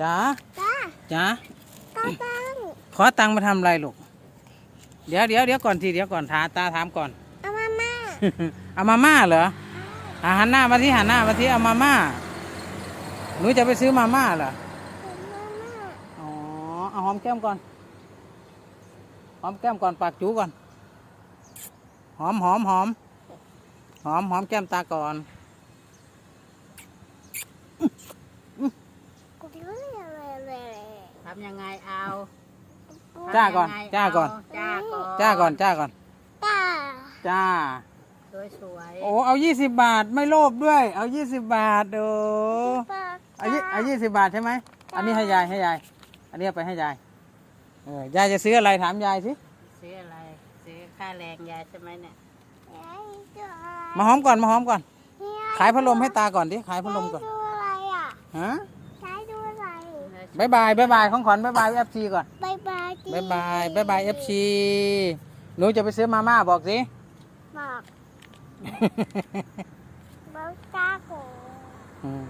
จ๋าจ้าจ๋าตาตังขอตังค์มาทำอะไรลูก เดี๋ยวเดี๋ยวเดี๋ยวก่อนทีเดี๋ยวก่อนถามตาถามก่อน เอามาม่าเอามาม่าเหรออะหันหน้ามาที่หันหน้ามาที่เอามาม่าหนูจะไปซื้อมาม่าเหรอ เอามาม่าอ๋อ เอาหอมแก้มก่อน หอมแก้มก่อนปากจูก่อน หอมหอมหอม หอมหอมแก้มตาก่อน กูรู้อะไรเลย ทำยังไงเอาจ้าก่อนทำยังไงจ้าก่อน เจ้าก่อนจ้าก่อนจ้าก่อนตาจ้า สวยสวยโอ้เอายี่สิบบาทไม่โลภด้วย เอายี่สิบบาทโอ้ปากเอายี่เอายี่สิบบาทใช่ไหมอันนี้ให้ยายให้ยาย อันนี้เอาไปให้ยายเออยายจะซื้ออะไรถามยายสิซื้ออะไร ซื้อค่าแรงยายใช่ไหมเนี่ยมาหอมก่อนมาหอมก่อนเนี่ยขายพัดลมให้ตาก่อนดิขายพัดลมก่อนใช้ดูอะไรอะฮะใช้ดูอะไร บายบายบายบายของขวัญบายบายเอฟซีก่อนบายบายจีบายบายบายบายเอฟซีหนูจะไปซื้อมาม่าบอกสิบอกบอกตาโกอืม